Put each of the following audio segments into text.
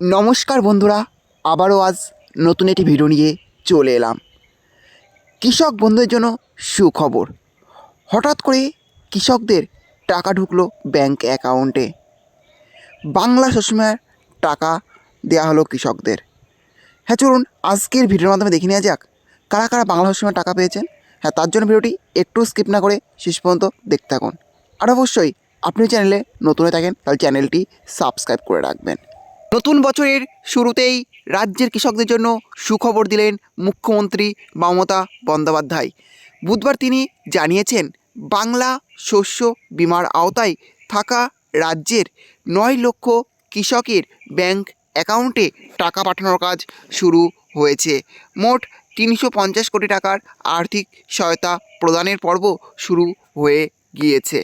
নমস্কার বন্ধুরা, আবারও আজ নতুন একটি ভিডিও নিয়ে চলে এলাম। কৃষক বন্ধুদের জন্য সুখবর। হঠাৎ করে কৃষকদের টাকা ঢুকলো ব্যাংক অ্যাকাউন্টে। বাংলা শস্যমের টাকা দেওয়া হলো কৃষকদের। হ্যাঁ চলুন আজকের ভিডিওর মাধ্যমে দেখে নেওয়া যাক, কারা কারা বাংলা শস্যমের টাকা পেয়েছেন। হ্যাঁ তার জন্য ভিডিওটি একটু স্কিপ না করে শেষ পর্যন্ত দেখতে থাকুন। আর অবশ্যই আপনি চ্যানেলে নতুন হয়ে থাকেন, তাহলে চ্যানেলটি সাবস্ক্রাইব করে রাখবেন। নতুন বছরের শুরুতেই রাজ্যের কৃষকদের জন্য সুখবর দিলেন মুখ্যমন্ত্রী মমতা বন্দ্যোপাধ্যায়। বুধবার তিনি জানিয়েছেন, বাংলা শস্য বিমার আওতায় থাকা রাজ্যের নয় লক্ষ কৃষকের ব্যাংক অ্যাকাউন্টে টাকা পাঠানোর কাজ শুরু হয়েছে। মোট তিনশো পঞ্চাশ কোটি টাকার আর্থিক সহায়তা প্রদানের পর্ব শুরু হয়ে গিয়েছে।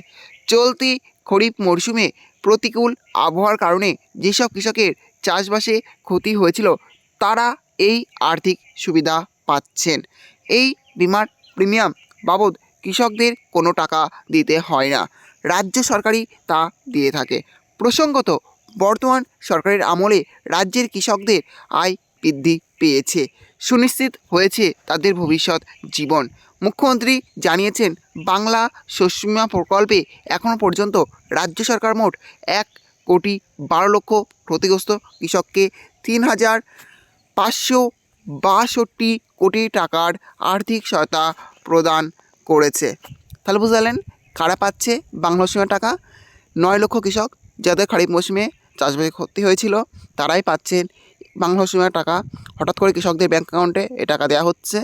চলতি খরিফ মরশুমে প্রতিকূল আবহাওয়ার কারণে যেসব কৃষকের চাষবাসে ক্ষতি হয়েছিল, তারা এই আর্থিক সুবিধা পাচ্ছেন। এই বিমার প্রিমিয়াম বাবদ কৃষকদের কোনো টাকা দিতে হয় না। রাজ্য সরকারই তা দিয়ে থাকে। প্রসঙ্গত, বর্তমান সরকারের আমলে রাজ্যের কৃষকদের আয় বৃদ্ধি পেয়েছে। সুনিশ্চিত হয়েছে তাদের ভবিষ্যৎ জীবন। মুখ্যমন্ত্রী জানিয়েছেন, বাংলা শস্য প্রকল্পে এখনও পর্যন্ত রাজ্য সরকার মোট এক কোটি বারো লক্ষ ক্ষতিগ্রস্ত কৃষককে তিন হাজার পাঁচশো বাষট্টি কোটি টাকার আর্থিক সহায়তা প্রদান করেছে। তাহলে বুঝতে পারলেন কারা পাচ্ছে বাংলা সীমার টাকা? নয় লক্ষ কৃষক যাদের খারিফ মৌসুমে চাষবাসে ক্ষতি হয়েছিল, তারাই পাচ্ছেন বাংলা সীমার টাকা। হঠাৎ করে কৃষকদের ব্যাঙ্ক অ্যাকাউন্টে এ টাকা দেওয়া হচ্ছে।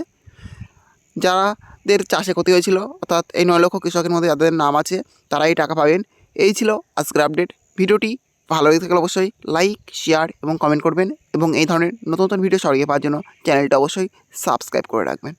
যাদের চাষে ক্ষতি হয়েছিল, অর্থাৎ এই নয় লক্ষ কৃষকের মধ্যে যাদের নাম আছে, তারাই টাকা পাবেন। এই ছিল আজকের আপডেট ভিডিওটি ভালো লেগে থাকলে অবশ্যই লাইক শেয়ার এবং কমেন্ট করবেন এবং এই ধরনের নতুন নতুন ভিডিও সরিয়ে পাওয়ার জন্য চ্যানেলটা অবশ্যই সাবস্ক্রাইব করে রাখবেন।